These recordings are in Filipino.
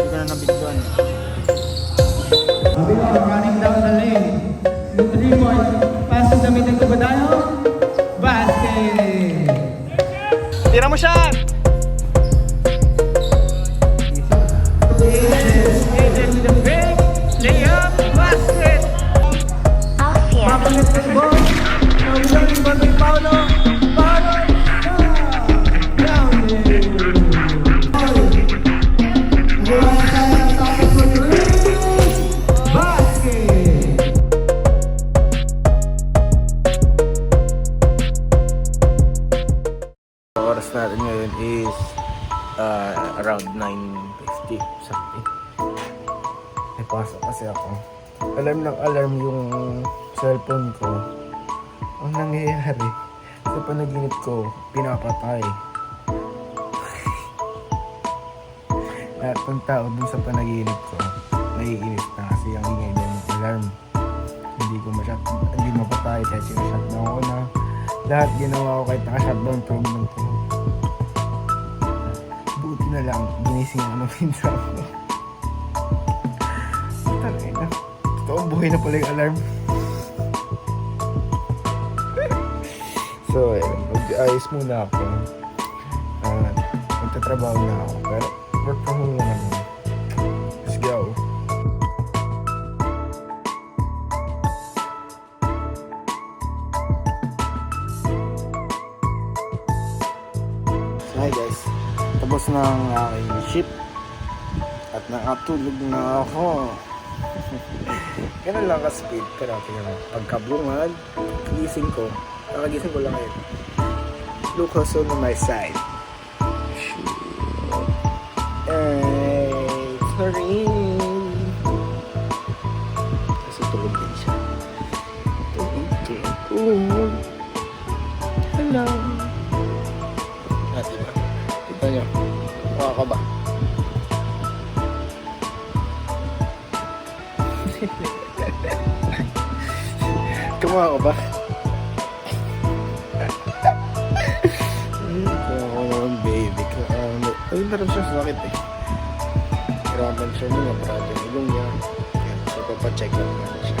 Hindi na nabigyan. Sabi running down the lane. Yung three points, pass to the middle uh, around 9.50 something. May pasok kasi ako. Alarm ng alarm yung cellphone ko. Ang nangyayari, sa panaginip ko, pinapatay. Lahat ng tao dun sa panaginip ko, naiinis na kasi ang ingay din ng alarm. Hindi ko masyad, hindi mapatay kahit sinashutdown ko na. Lahat ginawa ko kahit naka-shutdown program ko. Buti na lang, ginising ako ng pinsa ko. Tangay na. Totoong buhay na pala yung alarm. so, ayun. Mag-ayos muna ako. At magtatrabaho na ako. Pero work from home Ang aking ship. At nakatulog na ako. Ganun lang ka-speed. Pero tingnan mo. Pagkabungad, gising ko. Nakagising ko lang ngayon. Look who's on my side. It's Noreen. Kasi tulog din siya. Tulog, tulog, tulog. Hello. Ah, diba? Kita nyo. Mukha ka ba? Kumukha ka ba? Kaya ako naman baby ko. Ayun na rin siya sa sakit eh. Hirapan siya mga brother. Ilong niya. So, papacheck up natin siya.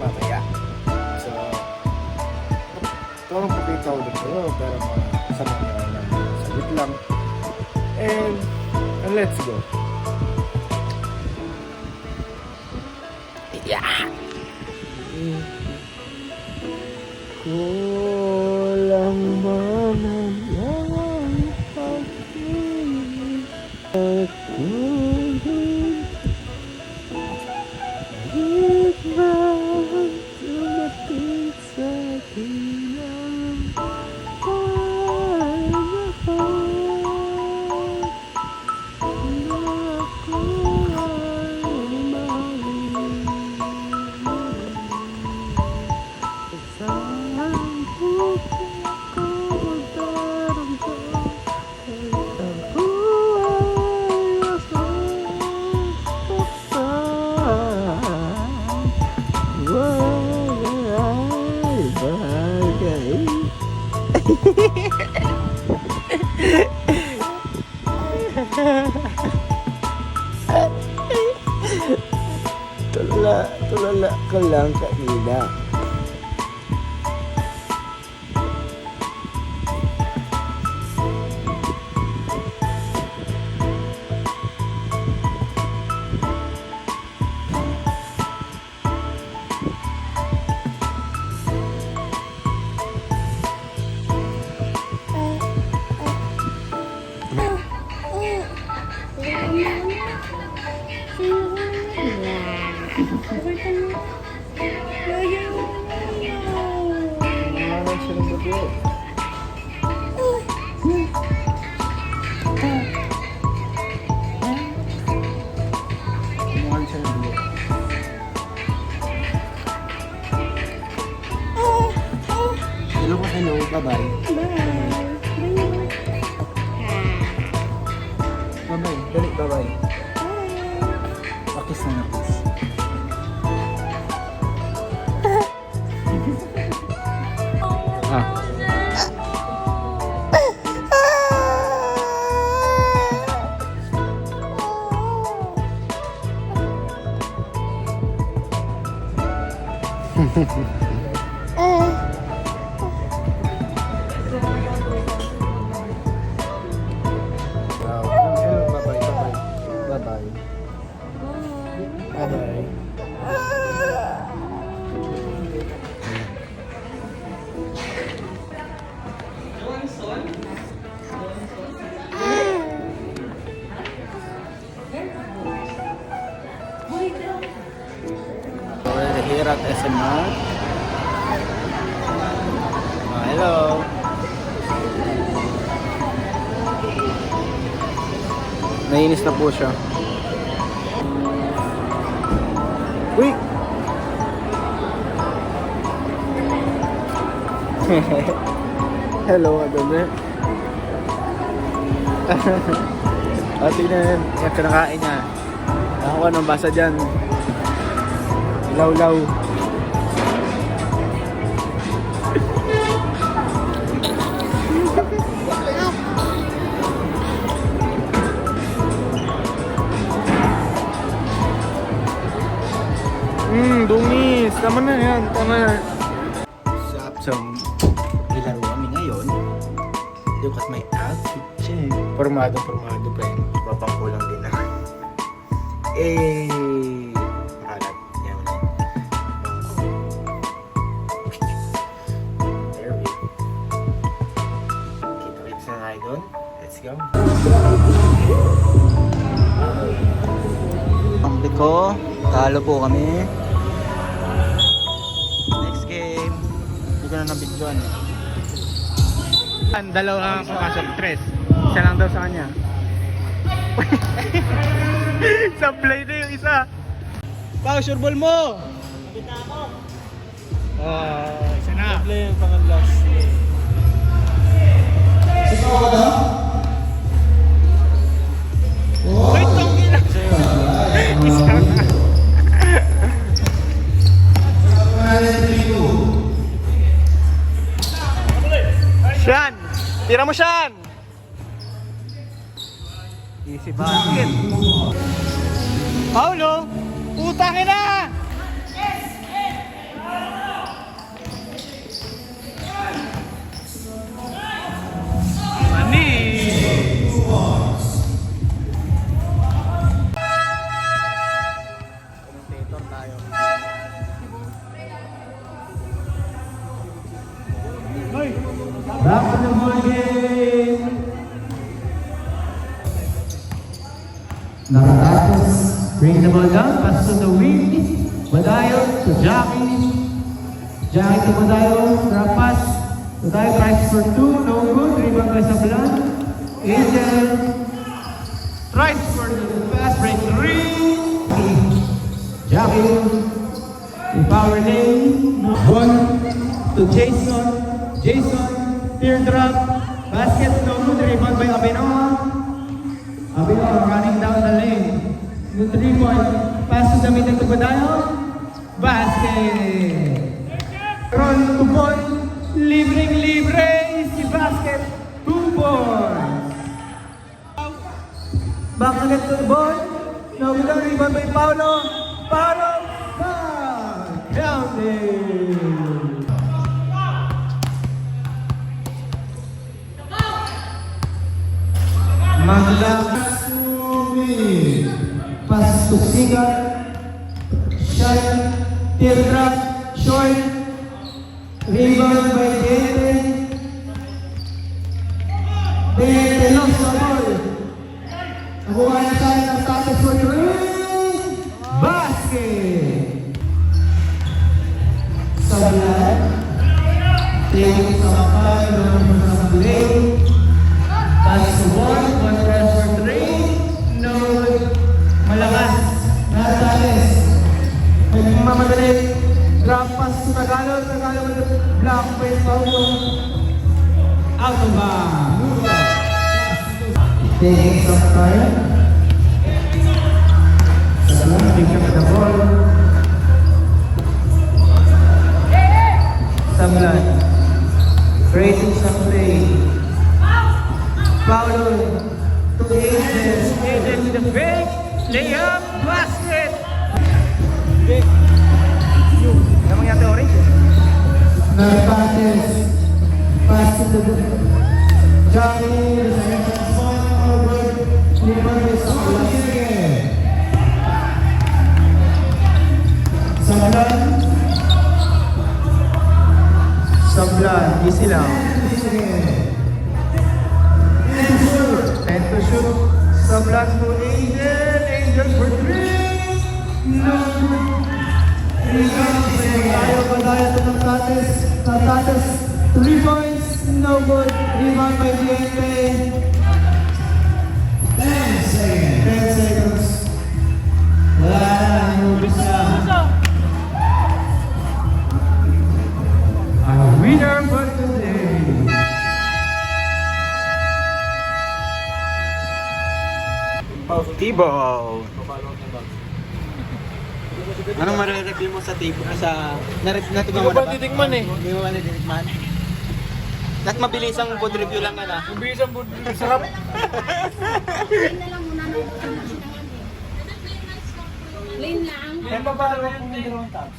Mamaya. So, ito ang pakita ko dito. Pero masama na lang. Salit lang. And, and let's go. Yeah! Kulang man bagay Tulala, tulala ka lang kanina Hello hello. Bye-bye. Bye-bye. 嗯哼哼 here at SMR. Ah, hello. Nainis na po siya. Uy! Hello, Adome. o, tingnan yung niya. Nakakuha ng basa dyan. Law-law. Hmm, dungis. Tama na yan. Tama na. Sa so, nilaro kami ngayon. Look at my outfit check. Formado, formado pa yun. Papangkulang din naman. Eh, Ang ko, talo po kami. Next game. Hindi ko na nabidyoan eh. Ang dalawa ang pumasok, tres. Isa lang daw sa kanya. Sablay na yung isa. Pao, sure ball mo! Nakita ako. Oh, isa na. Sablay yung pangalas. Na! Mani! Commentator tayo. Back on the ball game. Nakatatos. Bring the ball down. Pass to the wing. Badayo to Jackie. Jackie to Badayo. Drop pass. Badayo tries for two. No good. Rebound by Sablan. Angel. Tries for the pass. Break three. Jackie. In power lane. One to Jason. Jason, teardrop, basket, no good, rebound by Abenoa. Abenoa running down the lane. The three point, pass to the middle to Badayo. Basket. Run to ball, libreng libre, easy basket, two points. Back again to the ball. With the rebound by Paulo. Paulo, back, counting. Magsumi. Pass Sigat. Shot. Teardrop. Short. Rebound by Dete. Dete lost the ball. Nakuha na tayo ng status for three. Taking some time. Sablan picking up the ball. Sablan. Creating some play. Paulo to Aiden. Aiden with the fake layup basket. Ano mangyari orange eh? Narpates. Pass to the Johnny. The Sablan. Sablan, easy lang. And to shoot. Sablan to Angel. Angel for three. No Tayo pa tayo to ng Tates. Sa Tates. 3 points. No good. Rebound by BNK. Tibo. Anong mare-review mo sa Tibo? Sa narip natignan mo na ba? titikman eh. Hindi mo ba natitikman? At mabilis ang food review lang ka na. Mabilis ang bud- sarap. Plain na lang muna ng plain lang. Paano yung dalawang taps?